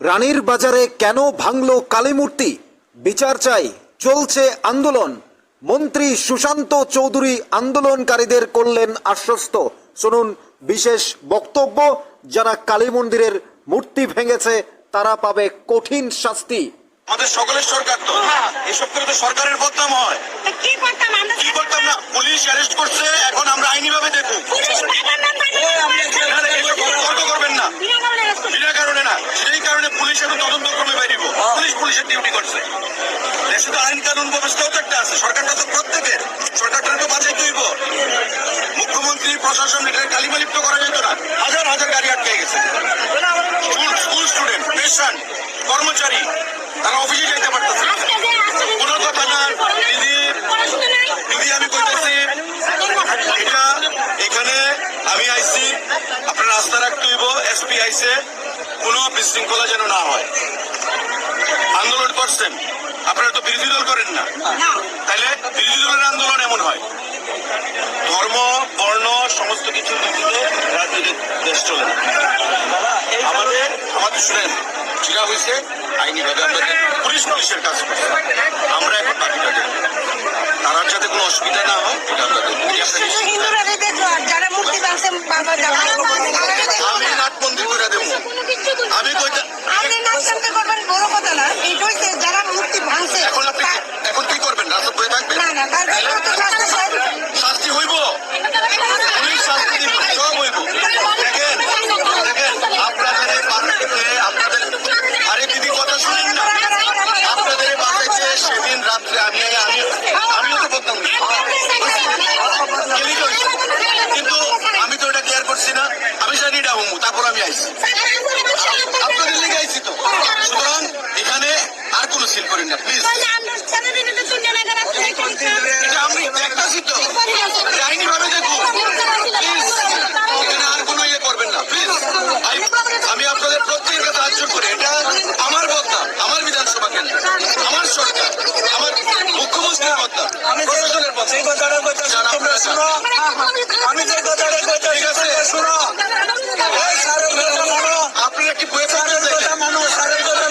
রানীর বাজারে কেন ভাঙল কালীমূর্তি বিচার চাই চলছে আন্দোলন। মন্ত্রী সুশান্ত চৌধুরী আন্দোলনকারীদের করলেন আশ্বস্ত। শুনুন বিশেষ বক্তব্য যারা কালী মন্দিরের মূর্তি ভেঙেছে তারা পাবে কঠিন শাস্তি। আমাদের সকলের সরকার তো। এসব করে তো সরকারের বদনাম হয়। কি করতাম আমরা কি করতাম না? পুলিশ অ্যারেস্ট করছে এখন আমরা আইনি ভাবে দেখুন পুলিশ বাবার নাম এখানে এসব কোনো তর্ক করবেন না বিনা কারণে arrest করছে। বিনা কারণে না সেই কারণে পুলিশ এখন তদন্ত ক্রমে বাইরিব পুলিশ পুলিশের ডিউটি করছে। দেশে তো আইন কানুন ব্যবস্থাও তো একটা আছে। সরকারটা তো প্রত্যেকের। সরকারটা তো বাঁচাই তুইব। মুখ্যমন্ত্রী প্রশাসন এখানে কালিমালিপ্ত করা যেত না। হাজার হাজার গাড়ি আটকে গেছে। স্কুল স্টুডেন্ট পেশেন্ট কর্মচারী তারা অফিসে যেতে পারতেছে কোনো কথা না। দিদি দিদি আমি কইতেছি এটা এখানে আমি আইছি আপনার রাস্তা রাখতে হইব এসপি আইছে কোনো বিশৃঙ্খলা যেন না হয়। আন্দোলন করছেন। আপনারা তো বিরোধী দল করেন না। তাহলে বিরোধী দলের আন্দোলন এমন হয়? ধর্ম বর্ণ সমস্ত কিছু ভিত্তিতে রাজনৈতিক দেশ চলে না। আমাদের আমাদের শুনেন ঠিক হয়েছে আইনিভাবে আমাদের পুলিশ পুলিশের কাজ করছে। আমরা এখন বাকিটা তারা যাতে কোনো অসুবিধা না হয় এটা আমরা দেখব শুধু হিন্দুরা দেখো আর যারা মূর্তি বাংছে বাবা যাবে আমি নাট মন্দির করে দেবো আমি কইতে আপনি নাচ করতে করবেন বড় কথা না এই হইছে যারা মূর্তি ভাঙছে এখন আপনি তা- এখন কি করবেন রাস্তা বয়ে থাকবেন না না তার বিরুদ্ধে তো শাস্তি হইব। শাস্তি দিব সব হইব। দেখেন দেখেন, আপনাদের আপনাদের আরে দিদি কথা শুনেন না। আপনাদের বাড়িতে সেদিন রাত্রে আমি আমি, আমিও তো বলতাম কিন্তু আমি তো এটা কেয়ার করছি না। আমি জানি এটা হুমু তারপর আমি আইছি আপনাদের লিগে আইছি তো সুতরাং এখানে আর কোনো সিল করেন না প্লিজ এটা আমি দেখতেছি তো আইনি ভাবে দেখুন এখানে আর কোনো ইয়ে করবেন না প্লিজ আমি আপনাদের প্রত্যেকের কাছে সাহায্য করে এটা আমার বদনাম আমার বিধানসভা কেন্দ্র আমার সরকার আমার মুখ্যমন্ত্রীর বদনাম প্রশাসনের সেই বদনাম কথাটা কথা যারা তোমরা আপনারা শুনো আমি যে কথাটা কথা। শুনো আপনারা কি বয়ে কথা মানো। সারের কথা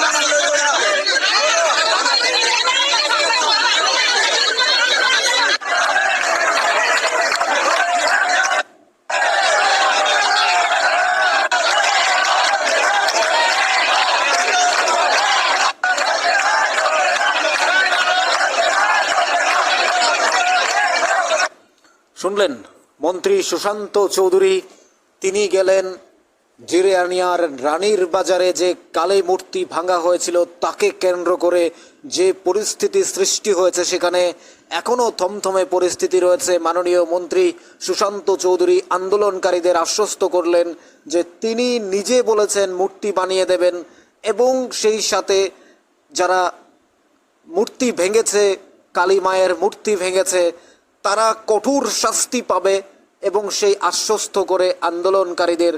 শুনলেন? মন্ত্রী সুশান্ত চৌধুরী, তিনি গেলেন জিরিয়ানিয়ার রানীর বাজারে যে কালী মূর্তি ভাঙা হয়েছিল, তাকে কেন্দ্র করে যে পরিস্থিতি সৃষ্টি হয়েছে সেখানে এখনও থমথমে পরিস্থিতি রয়েছে। মাননীয় মন্ত্রী সুশান্ত চৌধুরী আন্দোলনকারীদের আশ্বস্ত করলেন যে তিনি নিজে বলেছেন মূর্তি বানিয়ে দেবেন এবং সেই সাথে যারা মূর্তি ভেঙেছে, কালী মায়ের মূর্তি ভেঙেছে তারা কঠোর শাস্তি পাবে এবং সেই আশ্বস্ত করে আন্দোলনকারীদের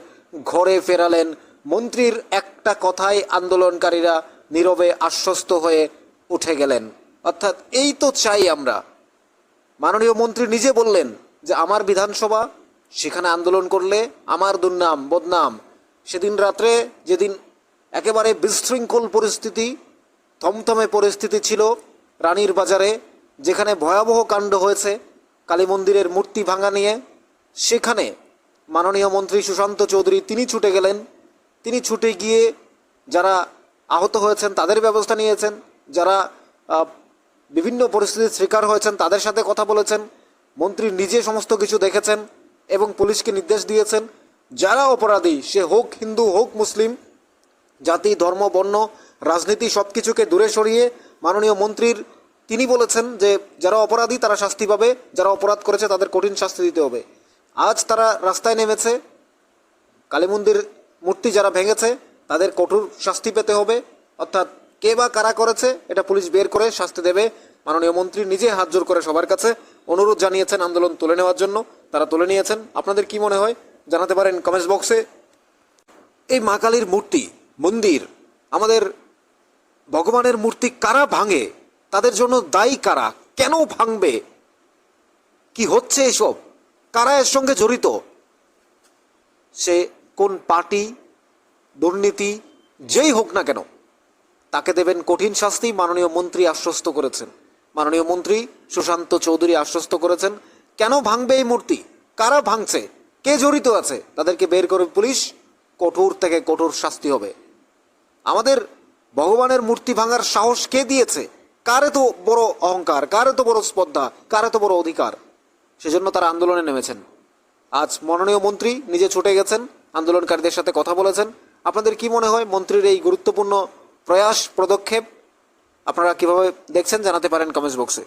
ঘরে ফেরালেন। মন্ত্রীর একটা কথায় আন্দোলনকারীরা নীরবে আশ্বস্ত হয়ে উঠে গেলেন। অর্থাৎ এই তো চাই আমরা। মাননীয় মন্ত্রী নিজে বললেন যে, আমার বিধানসভা, সেখানে আন্দোলন করলে আমার দুর্নাম, বদনাম। সেদিন রাত্রে যেদিন একেবারে বিশৃঙ্খল পরিস্থিতি, থমথমে পরিস্থিতি ছিল রানীর বাজারে, যেখানে ভয়াবহ কাণ্ড হয়েছে কালী মন্দিরের মূর্তি ভাঙা নিয়ে সেখানে মাননীয় মন্ত্রী সুশান্ত চৌধুরী তিনি ছুটে গেলেন। তিনি ছুটে গিয়ে যারা আহত হয়েছেন তাদের ব্যবস্থা নিয়েছেন। যারা বিভিন্ন পরিস্থিতির শিকার হয়েছেন তাদের সাথে কথা বলেছেন। মন্ত্রী নিজে সমস্ত কিছু দেখেছেন এবং পুলিশকে নির্দেশ দিয়েছেন, যারা অপরাধী, সে হোক হিন্দু, হোক মুসলিম, জাতি, ধর্ম, বর্ণ, রাজনীতি সব কিছুকে দূরে সরিয়ে মাননীয় মন্ত্রীর তিনি বলেছেন যে যারা অপরাধী, তারা শাস্তি পাবে। যারা অপরাধ করেছে, তাদের কঠিন শাস্তি দিতে হবে। আজ তারা রাস্তায় নেমেছে। কালী মন্দির মূর্তি যারা ভেঙেছে, তাদের কঠোর শাস্তি পেতে হবে। অর্থাৎ কে বা কারা করেছে, এটা পুলিশ বের করে শাস্তি দেবে। মাননীয় মন্ত্রী নিজে হাত জোর করে সবার কাছে অনুরোধ জানিয়েছেন আন্দোলন তুলে নেওয়ার জন্য। তারা তুলে নিয়েছেন। আপনাদের কি মনে হয়? জানাতে পারেন কমেন্টস বক্সে এই মা কালীর মূর্তি, মন্দির, আমাদের ভগবানের মূর্তি কারা ভাঙে? তাদের জন্য দায়ী কারা? কেন ভাঙবে? কি হচ্ছে এসব? কারা এর সঙ্গে জড়িত? সে কোন পার্টি, দুর্নীতি, যেই হোক না কেন, তাকে দেবেন কঠিন শাস্তি, মাননীয় মন্ত্রী আশ্বস্ত করেছেন। মাননীয় মন্ত্রী সুশান্ত চৌধুরী আশ্বস্ত করেছেন। কেন ভাঙবে এই মূর্তি? কারা ভাঙছে? কে জড়িত আছে? তাদেরকে বের করে পুলিশ কঠোর থেকে কঠোর শাস্তি হবে। আমাদের ভগবানের মূর্তি ভাঙার সাহস কে দিয়েছে? কার এত বড় অহংকার, কার এত বড় স্পর্ধা, কার এত বড় অধিকার? সেজন্য তারা আন্দোলনে নেমেছেন। আজ মাননীয় মন্ত্রী নিজে ছুটে গেছেন, আন্দোলনকারীদের সাথে কথা বলেছেন। আপনাদের কি মনে হয় মন্ত্রীর এই গুরুত্বপূর্ণ প্রয়াস, পদক্ষেপ? আপনারা কীভাবে দেখছেন, জানাতে পারেন কমেন্টস বক্সে।